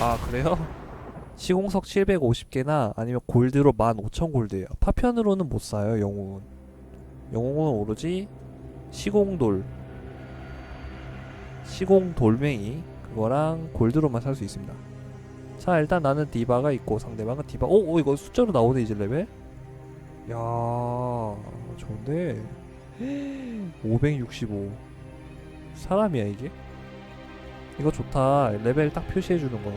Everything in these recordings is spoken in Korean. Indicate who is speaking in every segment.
Speaker 1: 아 그래요? 시공석 750개나 아니면 골드로 15,000 골드예요. 파편으로는 못 사요 영웅은. 영웅은 오로지 시공돌, 시공돌멩이 그거랑 골드로만 살 수 있습니다. 자 일단 나는 디바가 있고 상대방은 디바. 오, 오 이거 숫자로 나오네 이제 레벨. 야 좋은데 565 사람이야 이게? 이거 좋다. 레벨 딱 표시해주는 거.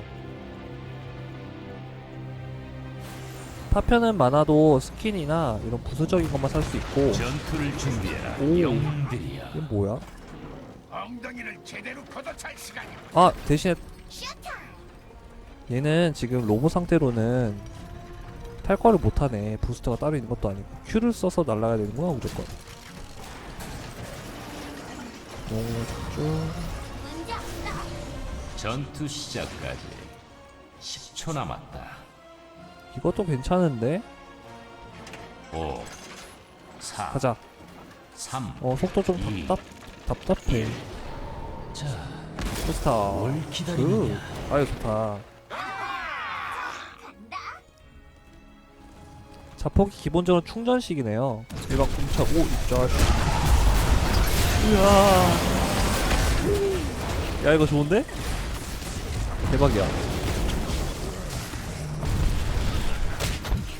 Speaker 1: 파편은 많아도 스킨이나 이런 부수적인 것만 살 수 있고
Speaker 2: 전투를 준비해라.
Speaker 1: 오.
Speaker 2: 영웅들이야.
Speaker 1: 이건 뭐야?
Speaker 3: 엉덩이를 제대로 걷어찰 시간이야.
Speaker 1: 아 대신에 얘는 지금 로보 상태로는 탈거를 못하네 부스터가 따로 있는 것도 아니고 Q를 써서 날아가야 되는구나 무조건 영웅을 쭉
Speaker 2: 전투 시작까지 10초 남았다.
Speaker 1: 이것도 괜찮은데?
Speaker 2: 5 4
Speaker 1: 가자.
Speaker 2: 3
Speaker 1: 어 속도 좀
Speaker 2: 이.
Speaker 1: 답답 답답해.
Speaker 2: 자,
Speaker 1: 스타 뭘그
Speaker 2: 기다리느냐?
Speaker 1: 아유 좋다. 자폭이 기본적으로 충전식이네요. 일반 공차 오 입자식. 이야 야 이거 좋은데? 대박이야.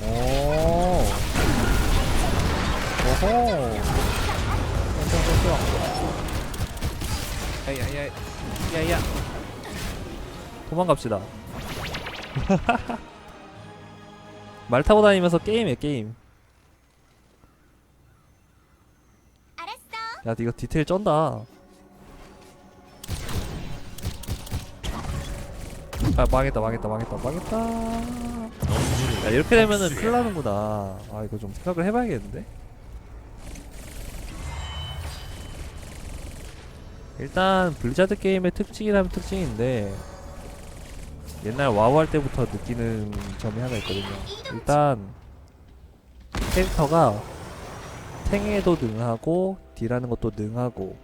Speaker 1: 오. 오호 야야야. 야야. 도망갑시다. 말 타고 다니면서 게임해 게임. 야 이거 디테일 쩐다 아 망했다 망했다 망했다 망했다. 야 이렇게 되면은 큰일 나는구나. 아 이거 좀 생각을 해봐야겠는데? 일단 블리자드 게임의 특징이라면 특징인데 옛날 와우 할 때부터 느끼는 점이 하나 있거든요. 일단 캐릭터가 탱에도 능하고 딜하는 것도 능하고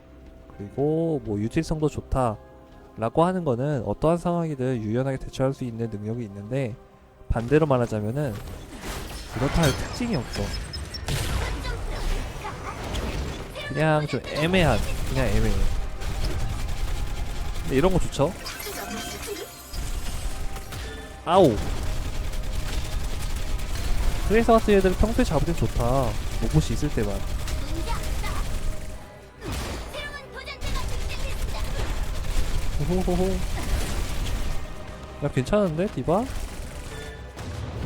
Speaker 1: 그리고 뭐 유틸성도 좋다 라고 하는 거는 어떠한 상황이든 유연하게 대처할 수 있는 능력이 있는데 반대로 말하자면은 그렇다 할 특징이 없어. 그냥 좀 애매한 그냥 애매해. 근데 이런 거 좋죠? 아우 트레이서 같은 애들 평소에 잡을 땐 좋다. 로봇이 있을 때만 호호호호 야 괜찮은데 디바?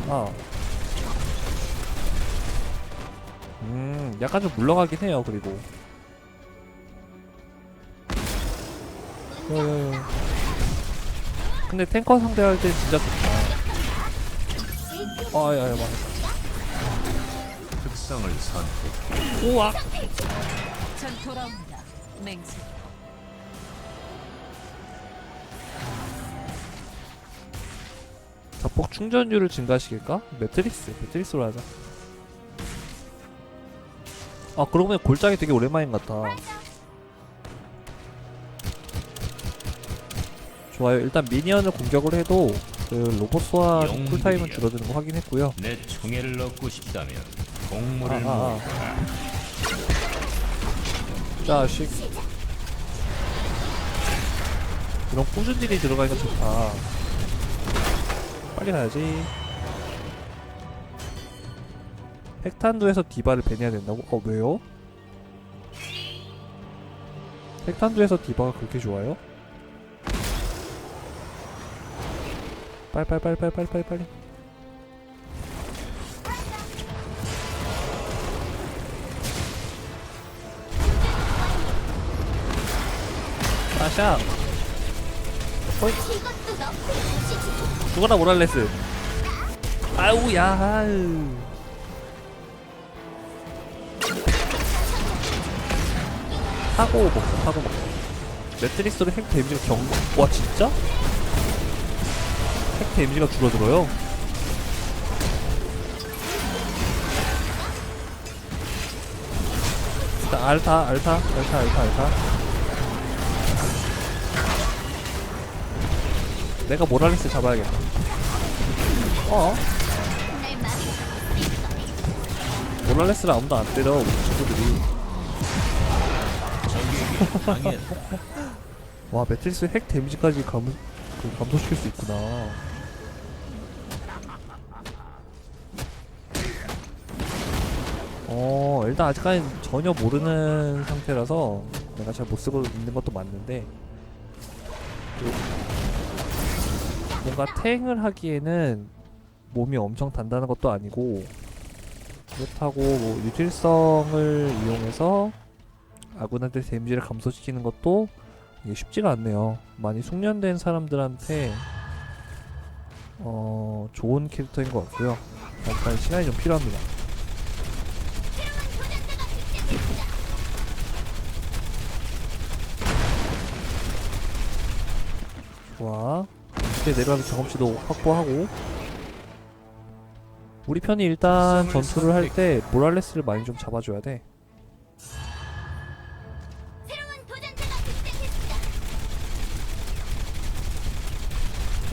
Speaker 1: 아. 음, 약간 좀 물러가긴 해요, 그리고. 야야야. 근데 탱커 상대할 때 진짜 좋다. 아, 야, 야, 막.
Speaker 2: 특성을 선택.
Speaker 1: 우와!
Speaker 4: 전 돌아옵니다. 맹세.
Speaker 1: 자폭 충전율을 증가시킬까? 매트릭스, 매트릭스로 하자. 아, 그러고 보니 골장이 되게 오랜만인 것 같아. 좋아요. 일단 미니언을 공격을 해도 그 로봇 소환
Speaker 2: 영웅들이여.
Speaker 1: 쿨타임은 줄어드는 거 확인했고요.
Speaker 2: 내 총애를 얻고 싶다면 공물을. 모아라.
Speaker 1: 자식. 이런 꾸준 딜이 들어가니까 좋다. 가야지. 핵탄두에서 디바를 배내야 된다고? 어 왜요? 핵탄두에서 디바가 그렇게 좋아요? 빨빨빨빨빨빨 빨리. 아샤. 어이. 죽어라 모랄레스. 아우 야. 아유. 사고 먹자 사고 먹자. 매트릭스로 핵 데미지가 경. 와 진짜? 핵 데미지가 줄어들어요. 일단 알타 알타 알타 알타 알타 내가 모랄레스 잡아야겠다. 어? 모랄레스를 아무도 안 때려 우리 친구들이. 와 매트리스 핵 데미지까지 감, 그 감소시킬 수 있구나. 어 일단 아직까지 전혀 모르는 상태라서 내가 잘 못 쓰고 있는 것도 맞는데 그 뭔가 탱을 하기에는 몸이 엄청 단단한 것도 아니고 그렇다고 뭐 유틸성을 이용해서 아군한테 데미지를 감소시키는 것도 이게 쉽지가 않네요. 많이 숙련된 사람들한테 어 좋은 캐릭터인 것 같고요. 약간 시간이 좀 필요합니다. 좋아. 이렇게 내려가면서 경험치도 확보하고 우리 편이 일단 전투를 할 때 모랄레스를 많이 좀 잡아줘야 돼.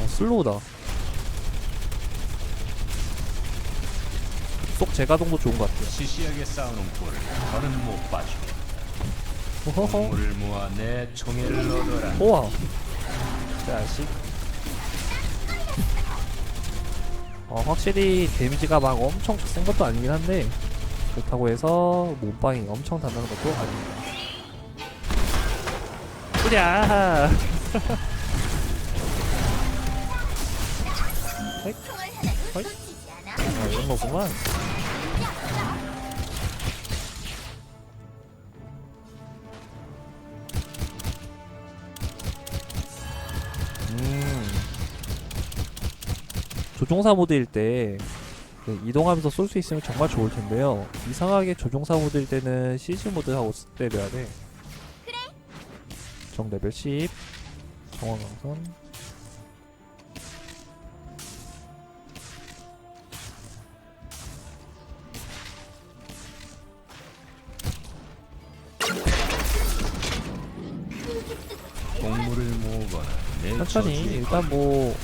Speaker 1: 어, 슬로우다. 속 재가동도 좋은 것 같아요.
Speaker 2: 시시하게 싸우는 꼴을 더는 못 봐주겠다.
Speaker 1: 호호호.
Speaker 2: 공물을 모아 내 총애를 얻어라.
Speaker 1: 우와. 자식. 어, 확실히 데미지가 막 엄청 센 것도 아니긴 한데 그렇다고 해서 몸빵이 엄청 단단한 것도 아닙니다. 뿌랴. 헷. 헷. 아, 이런 거구만. 조종사 모드일 때그 이동하면서 쏠 수 있으면 정말 좋을 텐데요. 이상하게 조종사 모드일 때는 CG 모드하고 때려야 돼. 정 레벨 10. 정황강선.
Speaker 2: 공물을 모으거나 내
Speaker 1: 천천히 일단 뭐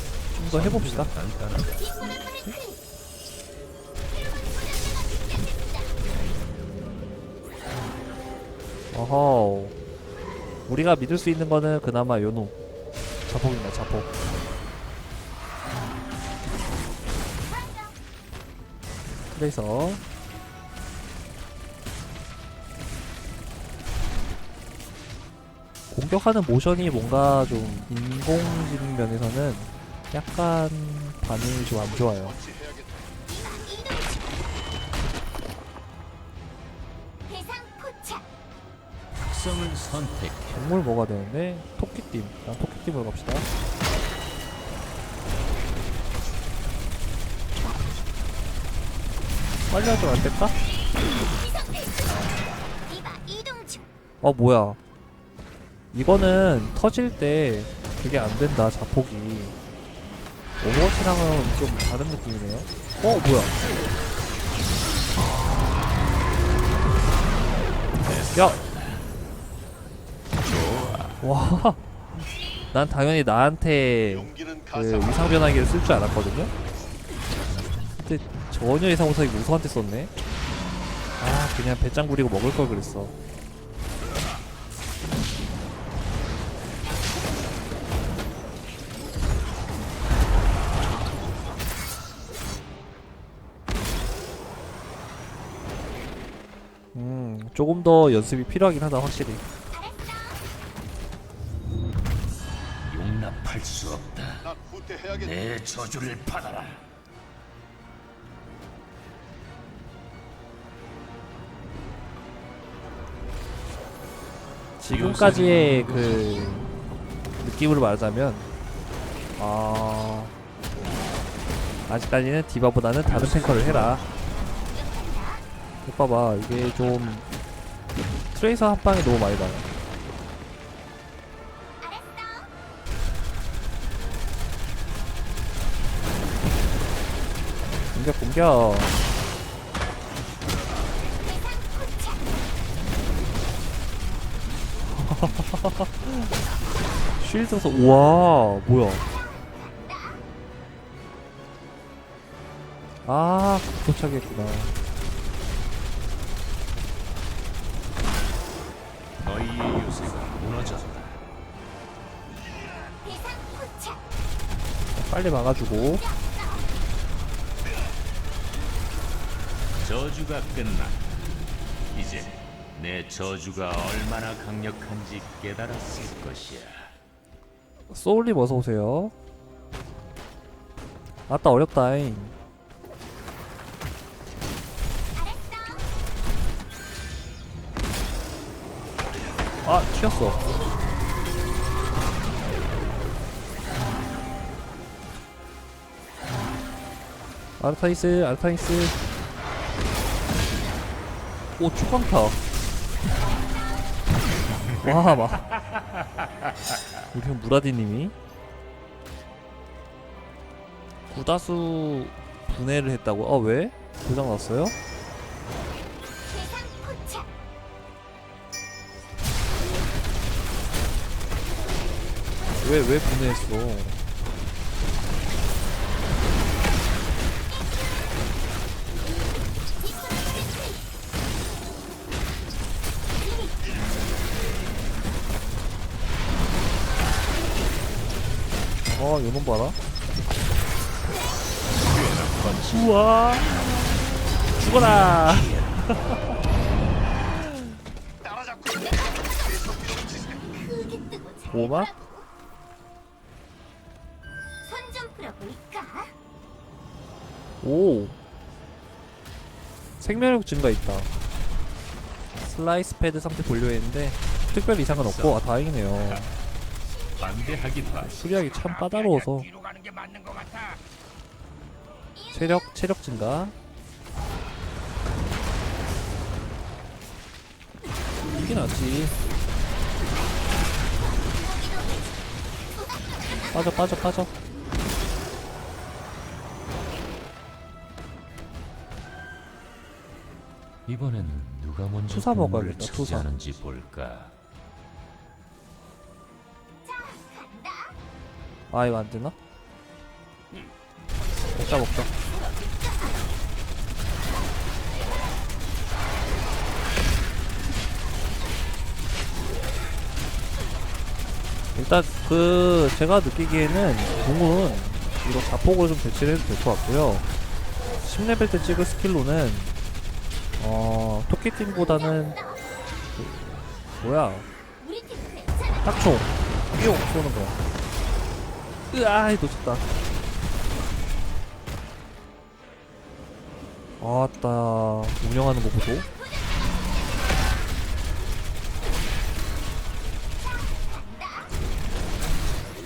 Speaker 1: 좀더 해봅시다. 어허. 우리가 믿을 수 있는 거는 그나마 요노. 자폭입니다, 자폭. 그래서 공격하는 모션이 뭔가 좀 인공지능 면에서는 약간 반응이 좀 안 좋아요.
Speaker 2: 특성을 선택해.
Speaker 1: 동물 먹어야 되는데 토끼띠. 난 토끼띠으로 갑시다. 빨리 하지 말될까? 어 뭐야? 이거는 터질 때 그게 안 된다 자폭이. 오버워치랑은 좀 다른 느낌이네요. 어 뭐야? 야. 와. 난 당연히 나한테 그 위상 변화기를 쓸 줄 알았거든요. 근데 전혀 예상 못하게 우수한테 썼네. 아 그냥 배짱 부리고 먹을 걸 그랬어. 조금 더 연습이 필요하긴 하다 확실히.
Speaker 2: 용납할 수 없다. 내 저주를 받아라.
Speaker 1: 지금까지의 그 느낌으로 말하자면 아 아직까지는 디바보다는 다른 탱커를 해라. 봐봐 이게 좀 트레이서 한 방에 너무 많이 나요. 공격 공격. 쉴드서 우와 뭐야? 아 도착했구나. 빨리 막아주고.
Speaker 3: 저주가 끝나. 이제 내 저주가 얼마나 강력한지 깨달았을 것이야.
Speaker 1: 소울님 어서오세요. 아따 어렵다잉. 아 튀었어 아르타이스 아르타이스 오 축광타 와막 우리 형 무라디님이 구다수 분해를 했다고? 아 왜? 고장 났어요? 왜 왜 분해했어? 어 요놈 봐라. 우와 죽어라. 오마?
Speaker 5: 보라고. 손좀 풀어볼까?
Speaker 1: 오 생명력 증가 있다. 슬라이스 패드 상태 돌려했는데 특별 이상은 없고 아 다행이네요. 수리하기 참 까다로워서. 체력 체력 증가. 이게 낫지. 빠져 빠져 빠져.
Speaker 3: 이번엔 누가 먼저
Speaker 1: 투사
Speaker 3: 공물을
Speaker 1: 먹어야겠다, 투사.
Speaker 3: 차지하는지 볼까.
Speaker 1: 아 이거 안 되나? 먹자 먹자. 일단 그 제가 느끼기에는 궁은 이거 자폭으로 좀 대치를 해도 될 것 같고요. 10레벨 때 찍을 스킬로는 어 토끼팀보다는 그, 뭐야. 딱총 뿅 쏘는 거. 으아 놓쳤다. 아따 운영하는 거 보소.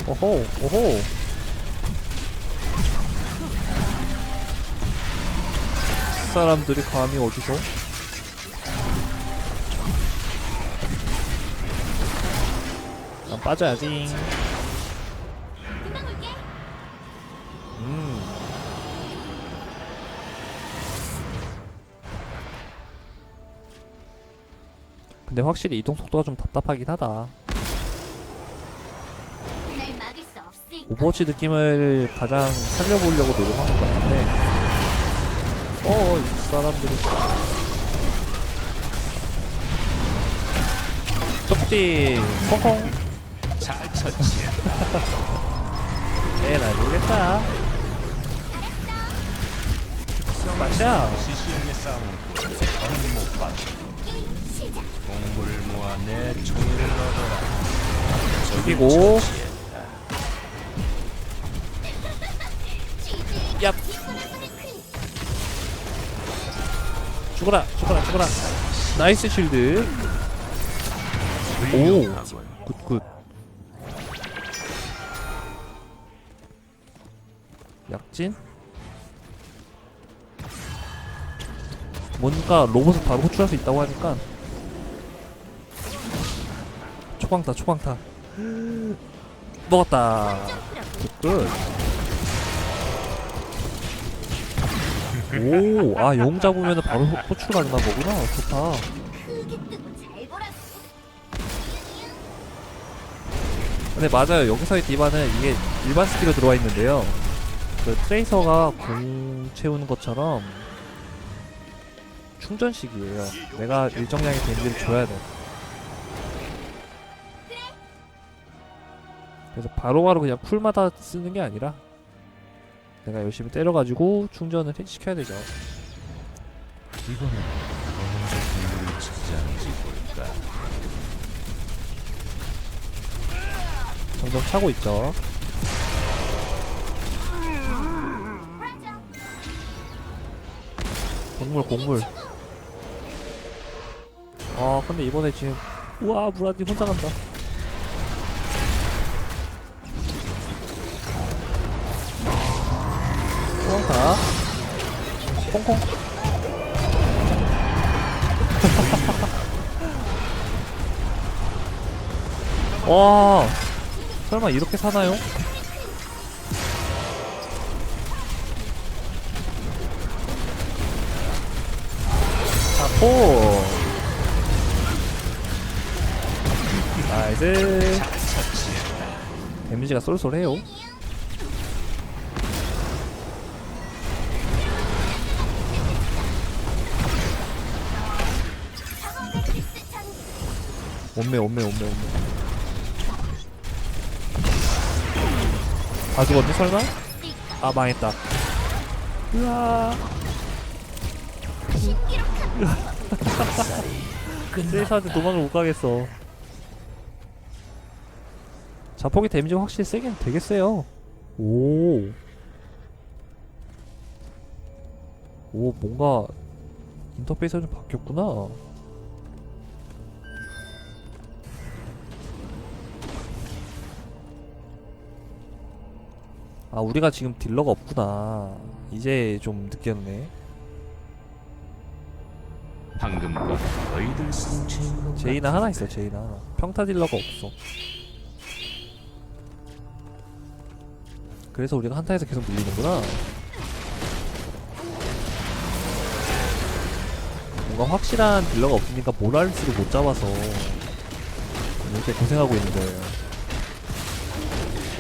Speaker 1: 오호 오호. 사람들이 감히 어디서? 난 빠져야지. 근데 확실히 이동 속도가 좀 답답하긴 하다. 오버워치 느낌을 가장 살려보려고 노력한 것 같은데, 어, 이 사람들이. 쪽지, 콩콩.
Speaker 3: 잘 쳤지.
Speaker 1: 에라, 모르겠다. 맞아.
Speaker 3: 공물을 모아 내 총애를 얻어라.
Speaker 1: 죽이고. 얍. 죽어라, 죽어라, 죽어라. 나이스 쉴드.
Speaker 3: 훌륭하군.
Speaker 1: 굿굿. 약진? 뭔가 로봇을 바로 호출할 수 있다고 하니까 초광타 초광타 먹었다 굿굿 오 아 용 잡으면 바로 호- 호출 가능한 거구나 좋다. 근데 맞아요 여기서의 디바는 이게 일반 스킬로 들어와 있는데요 그 트레이서가 공 채우는 것처럼 충전식이에요. 내가 일정량의 데미지를 줘야 돼. 그래서 바로바로 그냥 쿨마다 쓰는 게 아니라 내가 열심히 때려가지고 충전을 해- 시켜야 되죠.
Speaker 3: 이번엔 어느 정도 차지하는지 볼까.
Speaker 1: 점점 차고 있죠. 곡물 곡물. 아 근데 이번에 지금 우와 무라디 혼자 간다. 콩콩. 와 설마 이렇게 사나요? 자포 나이스 데미지가 쏠쏠해요 온매 온매 온매 온매. 아 죽었니 설마? 아 망했다. 으아. 트레이서한테 도망을 못 가겠어. 자폭이 데미지가 확실히 세긴 되게 세요. 오. 오 뭔가 인터페이스가 좀 바뀌었구나 아 우리가 지금 딜러가 없구나. 이제 좀 느꼈네.
Speaker 3: 방금과 너희들 성체인 것
Speaker 1: 제이나 하나. 있어 제이나 하나. 평타 딜러가 없어. 그래서 우리가 한타에서 계속 밀리는구나. 뭔가 확실한 딜러가 없으니까 모랄스를 못 잡아서 이렇게 고생하고 있는 거예요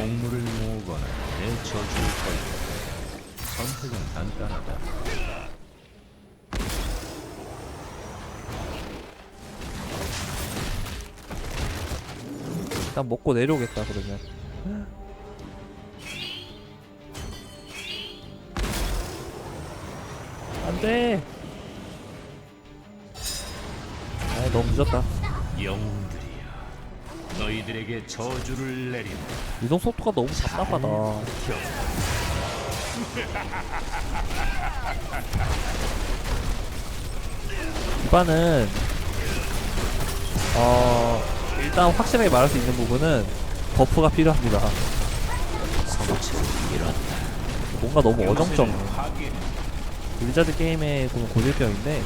Speaker 3: 공물을 모으거나 내 저주를 걸고 선택은 간단하다.
Speaker 1: 일단 먹고 내려오겠다 그러면. 안돼! 아 너무 늦었다.
Speaker 3: 영웅들이여, 너희들에게 저주를 내린다.
Speaker 1: 이동 속도가 너무 답답하다 디바는 어 일단 확실하게 말할 수 있는 부분은 버프가 필요합니다. 뭔가 너무 어정쩡해. 블리자드 게임의 고질병인데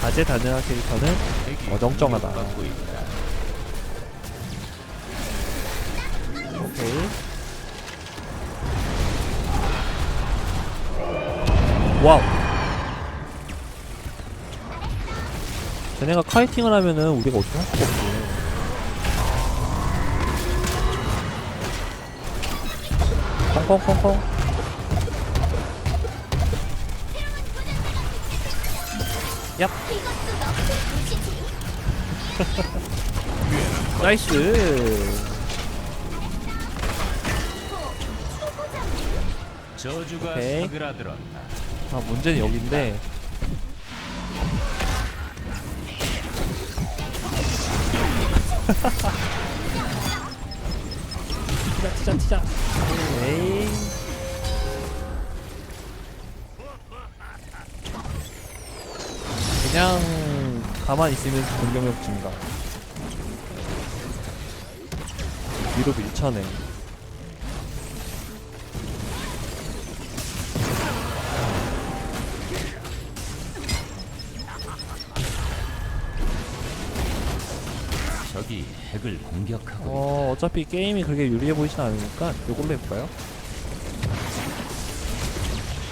Speaker 1: 다재다능한 캐릭터는 어정쩡하다.
Speaker 3: 있다.
Speaker 1: 오케이. 와우. 쟤네가 카이팅을 하면은 우리가 어떻게 할 수가 없지? 콩콩콩콩 얍. 나이스
Speaker 3: 저주가
Speaker 1: 오케이.
Speaker 3: 사그라들었다.
Speaker 1: 아 문제는 여기인데. 티자 티자 티자. 에이. 그냥 가만히 있으면 공격력 증가. 위로 밀쳐내
Speaker 3: 핵을 공격하고
Speaker 1: 어 어차피 게임이 그렇게 유리해 보이진 않으니까 요걸로 해볼까요?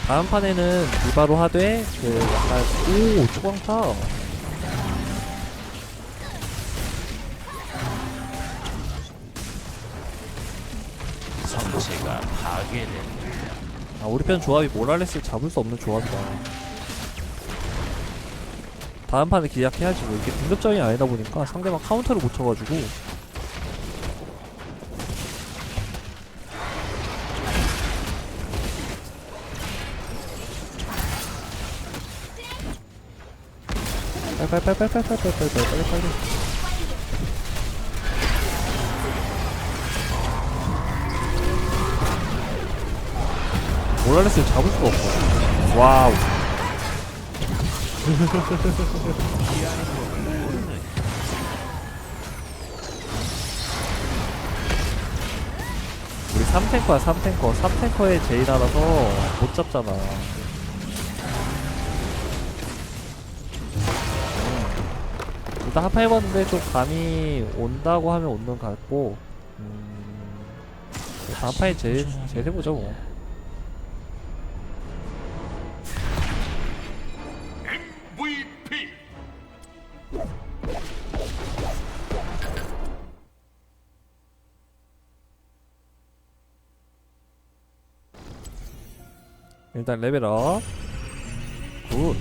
Speaker 1: 다음 판에는 디바로 하되 그 약간 오 초광타
Speaker 3: 성체가 파괴된다.
Speaker 1: 아 우리 편 조합이 모랄레스를 잡을 수 없는 조합이다 다음 판에 기약해야지 뭐 이게 등급전이 아니다 보니까 상대방 카운터를 못 쳐가지고. 빨리빨리빨리빨리빨리빨리 모랄레스를 잡을 수가 없어 와우 우리 3탱커야 3탱커. 3탱커의 제이나라서 못 잡잖아. 음. 일단 한판 해봤는데 좀 감이 온다고 하면 것 같고 음... 다음 판이 제일 제일 해보죠 뭐 일단 레벨업. 굿.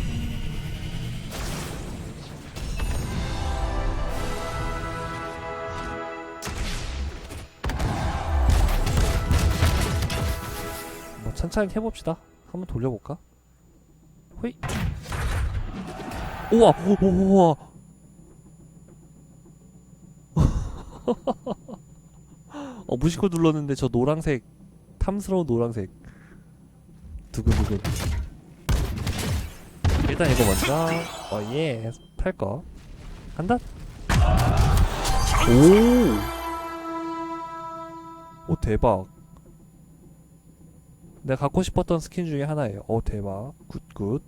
Speaker 1: 뭐 천천히 해봅시다. 한번 돌려볼까? 호이. 우와 오, 우와 어 무시코 눌렀는데 저 노란색 탐스러운 노란색 두근두근. 일단 이거 먼저 어예 팔거. 간다. 오! 오 대박. 내가 갖고 싶었던 스킨 중에 하나예요. 오 대박. 굿굿